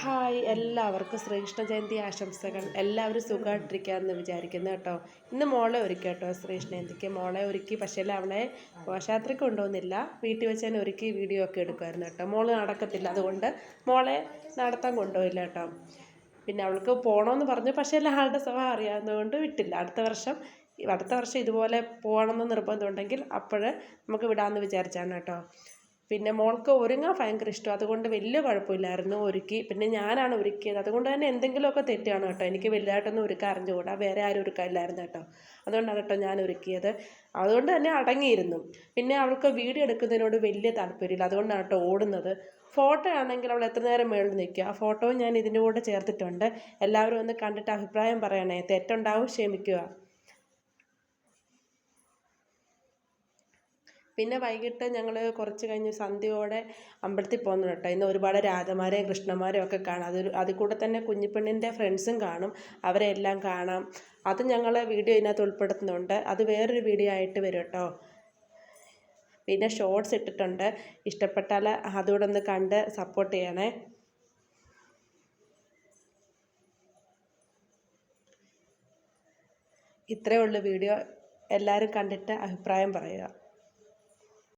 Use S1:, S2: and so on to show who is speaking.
S1: Hi എല്ലാവർക്കും ശ്രീകൃഷ്ണ ജയന്തി ആശംസകൾ. എല്ലാവരും സുഖമായിട്ടിരിക്കാമെന്ന് വിചാരിക്കുന്നു കേട്ടോ. ഇന്ന് മോളെ ഒരുക്കി കേട്ടോ ശ്രീകൃഷ്ണ ജയന്തിക്ക് മോളെ ഒരുക്കി. പക്ഷേ അവളെ ഘോഷയാത്രയ്ക്ക് കൊണ്ടുപോകുന്നില്ല വീട്ടിൽ വെച്ച് തന്നെ ഒരുക്കി വീഡിയോ ഒക്കെ എടുക്കുമായിരുന്നു കേട്ടോ. മോൾ നടക്കത്തില്ല. അതുകൊണ്ട് മോളെ നടത്താൻ കൊണ്ടുപോയില്ല കേട്ടോ. പിന്നെ അവൾക്ക് പോകണമെന്ന് പറഞ്ഞു. പക്ഷേ ആളുടെ സ്വഭാവം അറിയാവുന്നതുകൊണ്ട് വിട്ടില്ല. അടുത്ത വർഷം അടുത്ത വർഷം ഇതുപോലെ പോകണമെന്ന് നിർബന്ധമുണ്ടെങ്കിൽ അപ്പോൾ നമുക്ക് വിടാമെന്ന് വിചാരിച്ചാണ് കേട്ടോ. പിന്നെ മോൾക്ക് ഒരുങ്ങാൻ ഭയങ്കര ഇഷ്ടം. അതുകൊണ്ട് വലിയ കുഴപ്പമില്ലായിരുന്നു ഒരുക്കി. പിന്നെ ഞാനാണ് ഒരുക്കിയത്. അതുകൊണ്ട് തന്നെ എന്തെങ്കിലുമൊക്കെ തെറ്റാണ് കേട്ടോ. എനിക്ക് വലുതായിട്ടൊന്നും ഒരുക്കാൻ അറിഞ്ഞുകൂടാ വേറെ ആരും ഒരുക്കാനില്ലായിരുന്നു കേട്ടോ. അതുകൊണ്ടാണ് കേട്ടോ ഞാൻ ഒരുക്കിയത്. അതുകൊണ്ട് തന്നെ അടങ്ങിയിരുന്നു. പിന്നെ അവൾക്ക് വീട് എടുക്കുന്നതിനോട് വലിയ താല്പര്യമില്ല. അതുകൊണ്ടാണ് കേട്ടോ ഓടുന്നത്. ഫോട്ടോ ആണെങ്കിൽ അവൾ എത്ര നേരം മേളിൽ നിൽക്കുക? ആ ഫോട്ടോ ഞാൻ ഇതിന്റെ കൂടെ ചേർത്തിട്ടുണ്ട്. എല്ലാവരും ഒന്ന് കണ്ടിട്ട് അഭിപ്രായം പറയണേ. തെറ്റുണ്ടാവും ക്ഷമിക്കുക. പിന്നെ വൈകിട്ട് ഞങ്ങൾ കുറച്ച് കഴിഞ്ഞ് സന്ധ്യയോടെ അമ്പലത്തിൽ പോകുന്നു കേട്ടോ. ഇന്ന് ഒരുപാട് രാധമാരെയും കൃഷ്ണന്മാരെയും ഒക്കെ കാണാം. അതൊരു അതിൽ കൂടെ തന്നെ കുഞ്ഞിപ്പെണ്ണിന്റെ ഫ്രണ്ട്സും കാണും. അവരെ എല്ലാം കാണാം. അത് ഞങ്ങൾ വീഡിയോ ഇതിനകത്ത് ഉൾപ്പെടുത്തുന്നുണ്ട്. അത് വേറൊരു വീഡിയോ ആയിട്ട് വരും കേട്ടോ. പിന്നെ ഷോർട്സ് ഇട്ടിട്ടുണ്ട്. ഇഷ്ടപ്പെട്ടാൽ അതുകൂടെ ഒന്ന് കണ്ട് സപ്പോർട്ട് ചെയ്യണേ. ഇത്രയേ ഉള്ളൂ വീഡിയോ. എല്ലാവരും കണ്ടിട്ട് അഭിപ്രായം പറയുക.